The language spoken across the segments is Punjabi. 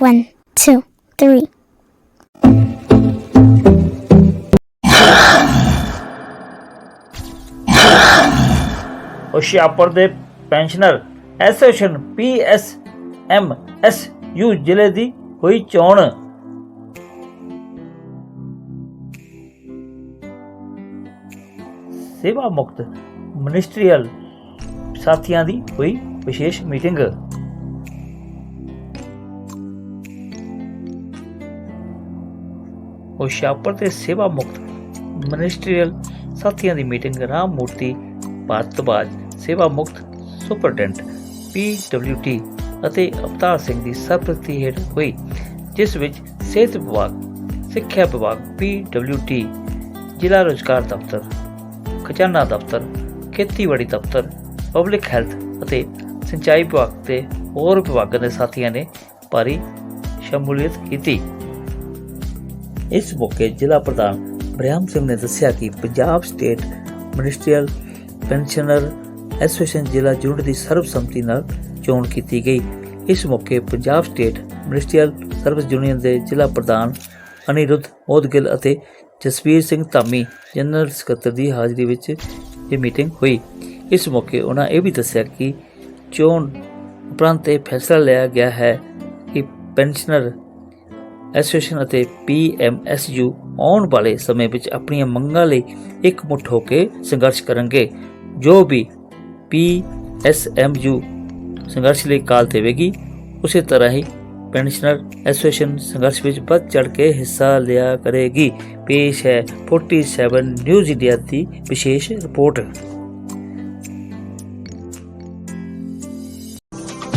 One, two, three. ਹੁਸ਼ਿਆਰਪੁਰ ਦੇ ਪੈਨਸ਼ਨਰ ਐਸੋਸੀਏਸ਼ਨ ਪੀਐਸਐਮਐਸਯੂ ਜ਼ਿਲ੍ਹੇ ਦੀ ਹੋਈ ਚੋਣ ਸੇਵਾ ਮੁਕਤ ਮਿਨਿਸਟਰੀਅਲ ਸਾਥੀਆਂ ਦੀ ਹੋਈ ਵਿਸ਼ੇਸ਼ ਮੀਟਿੰਗ ਹੁਸ਼ਿਆਰਪੁਰ ਦੇ ਸੇਵਾ ਮੁਕਤ ਮਿਨਿਸਟਰੀਅਲ ਸਾਥੀਆਂ ਦੀ ਮੀਟਿੰਗ ਰਾਮ ਮੂਰਤੀ ਭਾਰਤਵਾਜ ਸੇਵਾ ਮੁਕਤ ਸੁਪਰਡੈਂਟ ਪੀਡਬਲਯੂਟੀ ਅਤੇ ਅਵਤਾਰ ਸਿੰਘ ਦੀ ਸਰਪ੍ਰਸਤੀ ਹੇਠ ਹੋਈ, ਜਿਸ ਵਿੱਚ ਸਿਹਤ ਵਿਭਾਗ, ਸਿੱਖਿਆ ਵਿਭਾਗ ਪੀਡਬਲਯੂਟੀ ਜ਼ਿਲ੍ਹਾ ਰੋਜ਼ਗਾਰ ਦਫ਼ਤਰ, ਖਜ਼ਾਨਾ ਦਫ਼ਤਰ, ਖੇਤੀਬਾੜੀ ਦਫ਼ਤਰ ਪਬਲਿਕ ਹੈਲਥ ਅਤੇ ਸਿੰਚਾਈ ਵਿਭਾਗ ਤੇ ਹੋਰ ਵਿਭਾਗਾਂ ਦੇ ਸਾਥੀਆਂ ਨੇ ਭਾਰੀ ਸ਼ਮੂਲੀਅਤ ਕੀਤੀ। ਇਸ ਮੌਕੇ ਜ਼ਿਲ੍ਹਾ ਪ੍ਰਧਾਨ ਬ੍ਰਿਆਮ ਸਿੰਘ ਨੇ ਦੱਸਿਆ ਕਿ Punjab state ministerial pensioner association ਜ਼ਿਲ੍ਹਾ ਜੁੜ ਦੀ ਸਰਬਸੰਮਤੀ ਨਾਲ ਚੋਣ ਕੀਤੀ ਗਈ। ਇਸ ਮੌਕੇ Punjab state ministerial service union ਦੇ ਜ਼ਿਲ੍ਹਾ ਪ੍ਰਧਾਨ ਅਨਿਰੁੱਧ ਮੋਦਗਿਲ ਅਤੇ ਜਸਵੀਰ ਸਿੰਘ ਧਾਮੀ, ਜਨਰਲ ਸਕੱਤਰ ਦੀ ਹਾਜ਼ਰੀ ਵਿੱਚ ਇਹ ਮੀਟਿੰਗ ਹੋਈ। ਇਸ ਮੌਕੇ ਉਹਨਾਂ ਇਹ ਵੀ ਦੱਸਿਆ ਕਿ ਚੋਣ ਉਪਰੰਤ ਇਹ ਫੈਸਲਾ ਲਿਆ ਗਿਆ ਹੈ ਕਿ ਪੈਨਸ਼ਨਰ ਐਸੋਸੀਏਸ਼ਨ ਅਤੇ ਪੀਐਮਐਸਯੂ ਆਉਣ ਵਾਲੇ ਸਮੇਂ ਵਿੱਚ ਆਪਣੀਆਂ ਮੰਗਾਂ ਲਈ ਇਕਮੁੱਠ ਹੋ ਕੇ ਸੰਘਰਸ਼ ਕਰਨਗੇ। ਜੋ ਵੀ ਪੀਐਸਐਮਯੂ ਸੰਘਰਸ਼ ਲਈ ਕਾਲ ਦੇਵੇਗੀ, ਉਸੇ ਤਰ੍ਹਾਂ ਹੀ ਪੈਨਸ਼ਨਰ ਐਸੋਸੀਏਸ਼ਨ ਸੰਘਰਸ਼ ਵਿੱਚ ਵੱਧ ਚੜ ਕੇ ਹਿੱਸਾ ਲਿਆ ਕਰੇਗੀ। ਪੇਸ਼ ਹੈ 47 ਨਿਊਜ਼ ਇੰਡੀਆ ਦੀ ਵਿਸ਼ੇਸ਼ ਰਿਪੋਰਟ।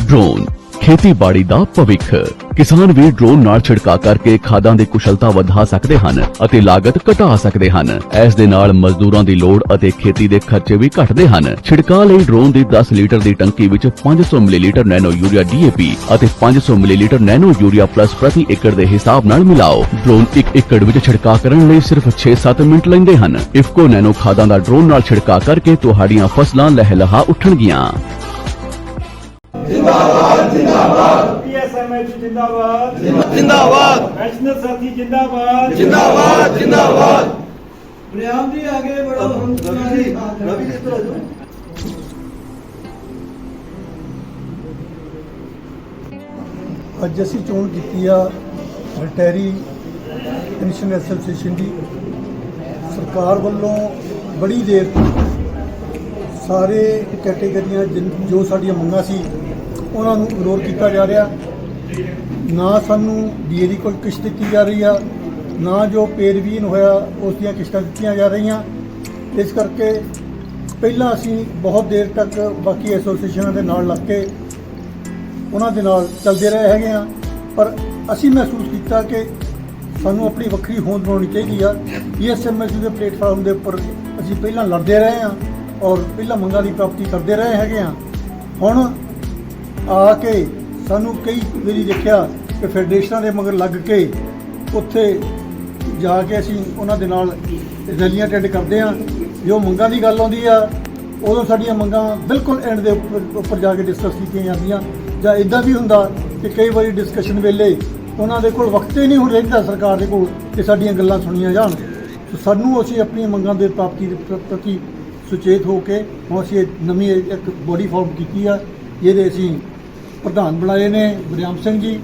ਡਰੋਨ ਖੇਤੀਬਾੜੀ ਦਾ ਭਵਿੱਖ। ਕਿਸਾਨ ਵੀ ਡਰੋਨ ਨਾਲ ਛਿੜਕਾ ਕਰਕੇ ਖਾਦਾਂ ਦੀ ਕੁਸ਼ਲਤਾ ਵਧਾ ਸਕਦੇ ਹਨ ਅਤੇ ਲਾਗਤ ਘਟਾ ਸਕਦੇ ਹਨ। ਇਸ ਦੇ ਨਾਲ ਮਜ਼ਦੂਰਾਂ ਦੀ ਲੋੜ ਅਤੇ ਖੇਤੀ ਦੇ ਖਰਚੇ ਵੀ ਘਟਦੇ ਹਨ। ਛਿੜਕਾ ਲਈ ਡਰੋਨ ਦੀ 10 ਲੀਟਰ ਦੀ ਟੰਕੀ ਵਿੱਚ 500 ਮਿਲੀਲੀਟਰ ਨੈਨੋ ਯੂਰੀਆ ਡੀਏਪੀ ਅਤੇ 500 ਮਿਲੀਲੀਟਰ ਨੈਨੋ ਯੂਰੀਆ ਪਲੱਸ ਪ੍ਰਤੀ ਏਕੜ ਦੇ ਹਿਸਾਬ ਨਾਲ ਮਿਲਾਓ। ਡਰੋਨ ਇੱਕ ਏਕੜ ਵਿੱਚ ਛਿੜਕਾ ਕਰਨ ਲਈ ਸਿਰਫ 6-7 ਮਿੰਟ ਲੈਂਦੇ ਹਨ। ਇਫਕੋ ਨੈਨੋ ਖਾਦਾਂ ਦਾ ਡਰੋਨ ਨਾਲ ਛਿੜਕਾ ਕਰਕੇ ਤੁਹਾਡੀਆਂ ਫਸਲਾਂ ਲਹਿਲਹਾ ਉੱਠਣਗੀਆਂ। ਪੀਐਸਐਮਐਚ ਜਿੰਦਾਬਾਦ। ਜਿੰਦਾਬਾਦ। ਪੈਨਸ਼ਨਰ ਸਾਥੀ ਜਿੰਦਾਬਾਦ। ਜਿੰਦਾਬਾਦ ਜਿੰਦਾਬਾਦ। ਬਰਿਆਮ ਜੀ ਆਗੇ ਬੜੋ। ਰਵੀ ਜੀ ਰਵੀ ਜੀ ਇੱਧਰ ਆ ਜਾਓ। ਅੱਜ ਅਸੀਂ ਚੋਣ ਕੀਤੀ ਆ ਰਿਟਾਇਰੀ ਪੈਨਸ਼ਨ ਐਸੋਸੀਏਸ਼ਨ ਦੀ। ਸਰਕਾਰ ਵੱਲੋਂ ਬੜੀ ਦੇਰ ਤੋਂ ਸਾਰੇ ਕੈਟੇਗਰੀਆਂ ਜੋ ਸਾਡੀਆਂ ਮੰਗਾਂ ਸੀ ਉਹਨਾਂ ਨੂੰ ਇਗਨੋਰ ਕੀਤਾ ਜਾ ਰਿਹਾ। ਨਾ ਸਾਨੂੰ ਡੀਏ ਦੀ ਕੋਈ ਕਿਸ਼ਤ ਦਿੱਤੀ ਜਾ ਰਹੀ ਆ, ਨਾ ਜੋ ਪੇਰਵੀਨ ਹੋਇਆ, ਉਸ ਦੀਆਂ ਕਿਸ਼ਤਾਂ ਦਿੱਤੀਆਂ ਜਾ ਰਹੀਆਂ। ਇਸ ਕਰਕੇ ਪਹਿਲਾਂ ਅਸੀਂ ਬਹੁਤ ਦੇਰ ਤੱਕ ਬਾਕੀ ਐਸੋਸੀਏਸ਼ਨਾਂ ਦੇ ਨਾਲ ਲੱਗ ਕੇ ਉਹਨਾਂ ਦੇ ਨਾਲ ਚੱਲਦੇ ਰਹੇ ਹੈਗੇ ਆ ਪਰ ਅਸੀਂ ਮਹਿਸੂਸ ਕੀਤਾ ਕਿ ਸਾਨੂੰ ਆਪਣੀ ਵੱਖਰੀ ਹੋਂਦ ਬਣਾਉਣੀ ਚਾਹੀਦੀ ਆ। ਈਐਸਐਮਐਸ ਦੇ ਪਲੇਟਫਾਰਮ ਦੇ ਉੱਪਰ ਅਸੀਂ ਪਹਿਲਾਂ ਲੜਦੇ ਰਹੇ ਆ ਔਰ ਪਹਿਲਾਂ ਮੰਗਾਂ ਦੀ ਪ੍ਰਾਪਤੀ ਕਰਦੇ ਰਹੇ ਹੈਗੇ ਆ ਹੁਣ ਆ ਕੇ ਸਾਨੂੰ ਕਈ ਵਾਰੀ ਦੇਖਿਆ ਕਿ ਫੈਡਰੇਸ਼ਨਾਂ ਦੇ ਮਗਰ ਲੱਗ ਕੇ ਉੱਥੇ ਜਾ ਕੇ ਅਸੀਂ ਉਹਨਾਂ ਦੇ ਨਾਲ ਰੈਲੀਆਂ ਅਟੈਂਡ ਕਰਦੇ ਆ ਜੋ ਮੰਗਾਂ ਦੀ ਗੱਲ ਆਉਂਦੀ ਆ, ਉਦੋਂ ਸਾਡੀਆਂ ਮੰਗਾਂ ਬਿਲਕੁਲ ਐਂਡ ਦੇ ਉੱਪਰ ਉੱਪਰ ਜਾ ਕੇ ਡਿਸਕਸ ਕੀਤੀਆਂ ਜਾਂਦੀਆਂ। ਜਾਂ ਇਦਾਂ ਵੀ ਹੁੰਦਾ ਕਿ ਕਈ ਵਾਰੀ ਡਿਸਕਸ਼ਨ ਵੇਲੇ ਉਹਨਾਂ ਦੇ ਕੋਲ ਵਕਤ ਹੀ ਨਹੀਂ ਹੁਣ ਰਹਿੰਦਾ ਸਰਕਾਰ ਦੇ ਕੋਲ ਕਿ ਸਾਡੀਆਂ ਗੱਲਾਂ ਸੁਣੀਆਂ ਜਾਣ। ਸਾਨੂੰ ਅਸੀਂ ਆਪਣੀਆਂ ਮੰਗਾਂ ਦੇ ਪ੍ਰਾਪਤੀ ਪ੍ਰਤੀ ਸੁਚੇਤ ਹੋ ਕੇ ਹੁਣ ਅਸੀਂ ਇਹ ਨਵੀਂ ਇੱਕ ਬੋਡੀ ਫਾਰਮ ਕੀਤੀ ਆ। ਜਿਹਦੇ ਅਸੀਂ ਪ੍ਰਧਾਨ ਬਣਾਏ ਨੇ ਬਰਿਆਮ ਸਿੰਘ ਜੀ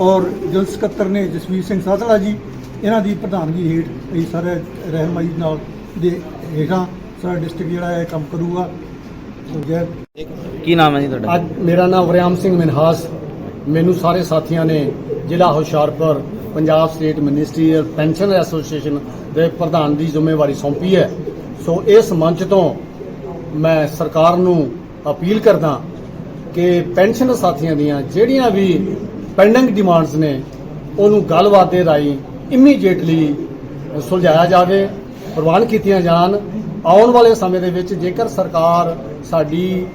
ਔਰ ਜਨਰਲ ਸਕੱਤਰ ਨੇ ਜਸਵੀਰ ਸਿੰਘ ਸਾਧੜਾ ਜੀ। ਇਹਨਾਂ ਦੀ ਪ੍ਰਧਾਨਗੀ ਹੇਠ ਅਸੀਂ ਸਾਰੇ ਰਹਿਨਮਾਈ ਨਾਲ ਦੇ ਹੇਠਾਂ ਸਾਡਾ ਡਿਸਟ੍ਰਿਕਟ ਜਿਹੜਾ ਹੈ ਇਹ ਕੰਮ ਕਰੂਗਾ। ਸੋ ਜੈ ਕੀ ਨਾਮ ਹੈ ਜੀ ਤੁਹਾਡਾ? ਅੱਜ ਮੇਰਾ ਨਾਮ ਵਰਿਆਮ ਸਿੰਘ ਮਨਹਾਸ। ਮੈਨੂੰ ਸਾਰੇ ਸਾਥੀਆਂ ਨੇ ਜ਼ਿਲ੍ਹਾ Hoshiarpur Punjab state ministerial pension association ਦੇ ਪ੍ਰਧਾਨ ਦੀ ਜ਼ਿੰਮੇਵਾਰੀ ਸੌਂਪੀ ਹੈ। ਸੋ ਇਸ ਮੰਚ ਤੋਂ ਮੈਂ ਸਰਕਾਰ ਨੂੰ ਅਪੀਲ ਕਰਦਾ ਕਿ ਪੈਨਸ਼ਨ ਸਾਥੀਆਂ ਦੀਆਂ ਜਿਹੜੀਆਂ ਵੀ ਪੈਂਡਿੰਗ ਡਿਮਾਂਡਸ ਨੇ, ਉਹਨੂੰ ਗੱਲਬਾਤ ਦੇ ਰਾਹੀਂ ਇਮੀਡੀਏਟਲੀ ਸੁਲਝਾਇਆ ਜਾਵੇ, ਪ੍ਰਵਾਨ ਕੀਤੀਆਂ ਜਾਣ। ਆਉਣ ਵਾਲੇ ਸਮੇਂ ਦੇ ਵਿੱਚ ਜੇਕਰ ਸਰਕਾਰ ਸਾਡੀ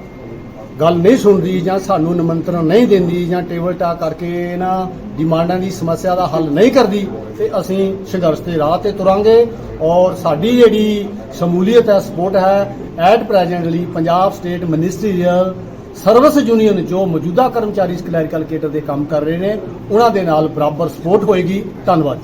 ਗੱਲ ਨਹੀਂ ਸੁਣਦੀ ਜਾਂ ਸਾਨੂੰ ਨਿਮੰਤਰਣ ਨਹੀਂ ਦਿੰਦੀ ਜਾਂ ਟੇਬਲ ਟਾਕ ਕਰਕੇ ਇਹਨਾਂ ਡਿਮਾਂਡਾਂ ਦੀ ਸਮੱਸਿਆ ਦਾ ਹੱਲ ਨਹੀਂ ਕਰਦੀ, ਤੇ ਅਸੀਂ ਸੰਘਰਸ਼ ਦੇ ਰਾਹ ਤੇ ਤੁਰਾਂਗੇ। ਔਰ ਸਾਡੀ ਜਿਹੜੀ ਸ਼ਮੂਲੀਅਤ ਹੈ, ਸਪੋਰਟ ਹੈ, at presently Punjab state ministerial service union ਜੋ ਮੌਜੂਦਾ ਕਰਮਚਾਰੀ ਕਲੈਰੀਕਲ ਕੇਡਰ ਦੇ ਕੰਮ ਕਰ ਰਹੇ ਨੇ, ਉਹਨਾਂ ਦੇ ਨਾਲ ਬਰਾਬਰ ਸਪੋਰਟ ਹੋਏਗੀ। ਧੰਨਵਾਦ